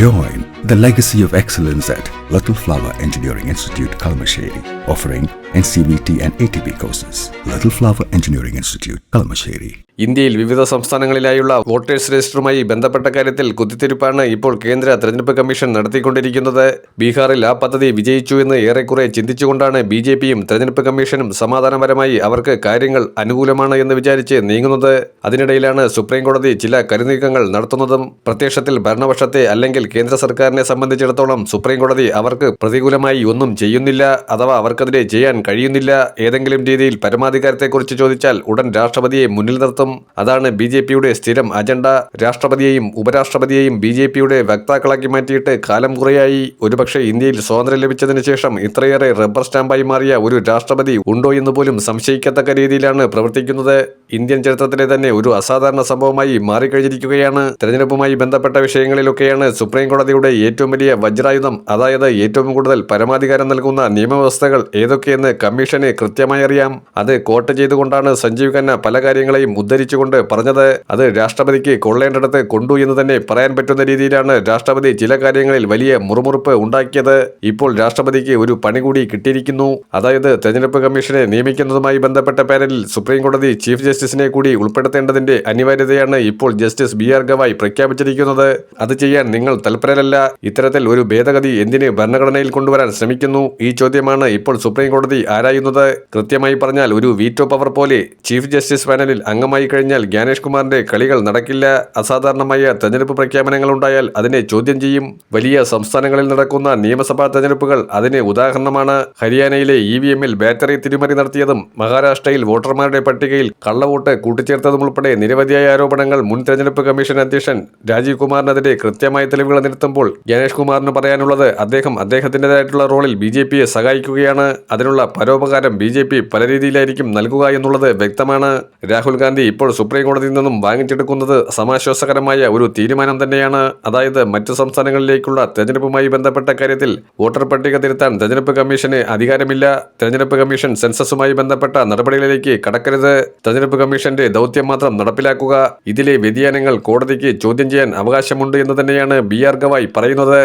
Join the legacy of excellence at Little Flower Engineering Institute, Kalamasheri, offering NCVT and ATP courses. Little Flower Engineering Institute, Kalamasheri. ഇന്ത്യയിൽ വിവിധ സംസ്ഥാനങ്ങളിലായുള്ള voters രജിസ്റ്ററുമായി ബന്ധപ്പെട്ട കാര്യത്തിൽ കുത്തിത്തിരിപ്പാണ് ഇപ്പോൾ കേന്ദ്ര തെരഞ്ഞെടുപ്പ് commission നടത്തിക്കൊണ്ടിരിക്കുന്നത് ബീഹാറിൽ ആ പദ്ധതി വിജയിച്ചു എന്ന് ഏറെക്കുറെ ചിന്തിച്ചുകൊണ്ടാണ് ബി ജെ പിയും തെരഞ്ഞെടുപ്പ് കമ്മീഷനും സമാധാനപരമായി അവർക്ക് കാര്യങ്ങൾ അനുകൂലമാണ് എന്ന് വിചാരിച്ച് നീങ്ങുന്നത് അതിനിടയിലാണ് സുപ്രീം കോടതി ചില കരുനീക്കങ്ങൾ നടത്തുന്നതും പ്രത്യക്ഷത്തിൽ ഭരണപക്ഷത്തെ അല്ലെങ്കിൽ കേന്ദ്ര സർക്കാരിനെ സംബന്ധിച്ചിടത്തോളം സുപ്രീം കോടതി അവർക്ക് പ്രതികൂലമായി ഒന്നും ചെയ്യുന്നില്ല അഥവാ അവർക്കെതിരെ ചെയ്യാൻ കഴിയുന്നില്ല ഏതെങ്കിലും രീതിയിൽ പരമാധികാരത്തെക്കുറിച്ച് ചോദിച്ചാൽ ഉടൻ രാഷ്ട്രപതിയെ മുന്നിൽ നിർത്തും. അതാണ് ബി ജെ പിയുടെ സ്ഥിരം അജണ്ട. രാഷ്ട്രപതിയെയും ഉപരാഷ്ട്രപതിയെയും ബി ജെ പിയുടെ വക്താക്കളാക്കി മാറ്റിയിട്ട് കാലം കുറയായി. ഒരുപക്ഷെ ഇന്ത്യയിൽ സ്വാതന്ത്ര്യം ലഭിച്ചതിന് ശേഷം ഇത്രയേറെ റബ്ബർ സ്റ്റാമ്പായി മാറിയ ഒരു രാഷ്ട്രപതി ഉണ്ടോ എന്ന് പോലും സംശയിക്കത്തക്ക രീതിയിലാണ് പ്രവർത്തിക്കുന്നത്. ഇന്ത്യൻ ചരിത്രത്തിലെ തന്നെ ഒരു അസാധാരണ സംഭവമായി മാറിക്കഴിഞ്ഞിരിക്കുകയാണ്. തെരഞ്ഞെടുപ്പുമായി ബന്ധപ്പെട്ട വിഷയങ്ങളിലൊക്കെയാണ് സുപ്രീം കോടതിയുടെ ഏറ്റവും വലിയ വജ്രായുധം അതായത് ഏറ്റവും കൂടുതൽ പരമാധികാരം നൽകുന്ന നിയമവ്യവസ്ഥകൾ ഏതൊക്കെയെന്ന് കമ്മീഷന് കൃത്യമായി അറിയാം. അത് കോട്ട് ചെയ്തുകൊണ്ടാണ് സഞ്ജീവ് ഖന്ന പല കാര്യങ്ങളെയും ഉദ്ധരിച്ചുകൊണ്ട് പറഞ്ഞത്. അത് രാഷ്ട്രപതിക്ക് കൊള്ളേണ്ടടത്ത് കൊണ്ടു എന്ന് തന്നെ പറയാൻ പറ്റുന്ന രീതിയിലാണ് രാഷ്ട്രപതി ചില കാര്യങ്ങളിൽ വലിയ മുറുമുറുപ്പ് ഉണ്ടാക്കിയത്. ഇപ്പോൾ രാഷ്ട്രപതിക്ക് ഒരു പണി കൂടി കിട്ടിയിരിക്കുന്നു. അതായത് തെരഞ്ഞെടുപ്പ് കമ്മീഷനെ നിയമിക്കുന്നതുമായി ബന്ധപ്പെട്ട പാനലിൽ സുപ്രീം കോടതി ചീഫ് ജസ്റ്റിസിനെ കൂടി ഉൾപ്പെടുത്തേണ്ടതിന്റെ അനിവാര്യതയാണ് ഇപ്പോൾ ജസ്റ്റിസ് ബി ആർ ഗവായ് പ്രഖ്യാപിച്ചിരിക്കുന്നത്. അത് ചെയ്യാൻ നിങ്ങൾ തൽപരരല്ല. ഇത്തരത്തിൽ ഒരു ഭേദഗതി എന്തിന് ഭരണഘടനയിൽ കൊണ്ടുവരാൻ ശ്രമിക്കുന്നു? ഈ ചോദ്യമാണ് ഇപ്പോൾ സുപ്രീം കോടതി ആരായുന്നത്? കൃത്യമായി പറഞ്ഞാൽ ഒരു വീറ്റോ പവർ പോലെ ചീഫ് ജസ്റ്റിസ് പാനലിൽ അംഗമായി കഴിഞ്ഞാൽ ജ്ഞാനേഷ് കുമാറിന്റെ കളികൾ നടക്കില്ല. അസാധാരണമായ തെരഞ്ഞെടുപ്പ് പ്രഖ്യാപനങ്ങൾ ഉണ്ടായാൽ അതിനെ ചോദ്യം ചെയ്യും. വലിയ സംസ്ഥാനങ്ങളിൽ നടക്കുന്ന നിയമസഭാ തെരഞ്ഞെടുപ്പുകൾ അതിന് ഉദാഹരണമാണ്. ഹരിയാനയിലെ ഇ വി എമ്മിൽ ബാറ്ററി തിരിമറി നടത്തിയതും മഹാരാഷ്ട്രയിൽ വോട്ടർമാരുടെ പട്ടികയിൽ കള്ളവോട്ട് കൂട്ടിച്ചേർത്തതും ഉൾപ്പെടെ നിരവധിയായ ആരോപണങ്ങൾ മുൻ തെരഞ്ഞെടുപ്പ് കമ്മീഷൻ അധ്യക്ഷൻ രാജീവ് കുമാറിനെതിരെ കൃത്യമായ തെളിവുകൾ നിരത്തുമ്പോൾ ഗണേഷ് കുമാറിന് പറയാനുള്ളത് അദ്ദേഹം അദ്ദേഹത്തിന്റെതായിട്ടുള്ള റോളിൽ ബി ജെ പിയെ സഹായിക്കുകയാണ്. അതിനുള്ള പരോപകാരം ബി ജെ പി പല രീതിയിലായിരിക്കും നൽകുക എന്നുള്ളത് വ്യക്തമാണ്. രാഹുൽ ഗാന്ധി ഇപ്പോൾ സുപ്രീം കോടതിയിൽ നിന്നും വാങ്ങിച്ചെടുക്കുന്നത് സമാശ്വാസകരമായ ഒരു തീരുമാനം തന്നെയാണ്. അതായത് മറ്റു സംസ്ഥാനങ്ങളിലേക്കുള്ള തെരഞ്ഞെടുപ്പുമായി ബന്ധപ്പെട്ട കാര്യത്തിൽ വോട്ടർ പട്ടിക തിരുത്താൻ തെരഞ്ഞെടുപ്പ് കമ്മീഷന് അധികാരമില്ല. തെരഞ്ഞെടുപ്പ് കമ്മീഷൻ സെൻസസുമായി ബന്ധപ്പെട്ട നടപടികളിലേക്ക് കടക്കരുത്. തെരഞ്ഞെടുപ്പ് കമ്മീഷന്റെ ദൗത്യം മാത്രം നടപ്പിലാക്കുക. ഇതിലെ വ്യതിയാനങ്ങൾ കോടതിക്ക് ചോദ്യം ചെയ്യാൻ അവകാശമുണ്ട് എന്ന് തന്നെയാണ് ബി ആർ ഗവായ് പറയുന്നത്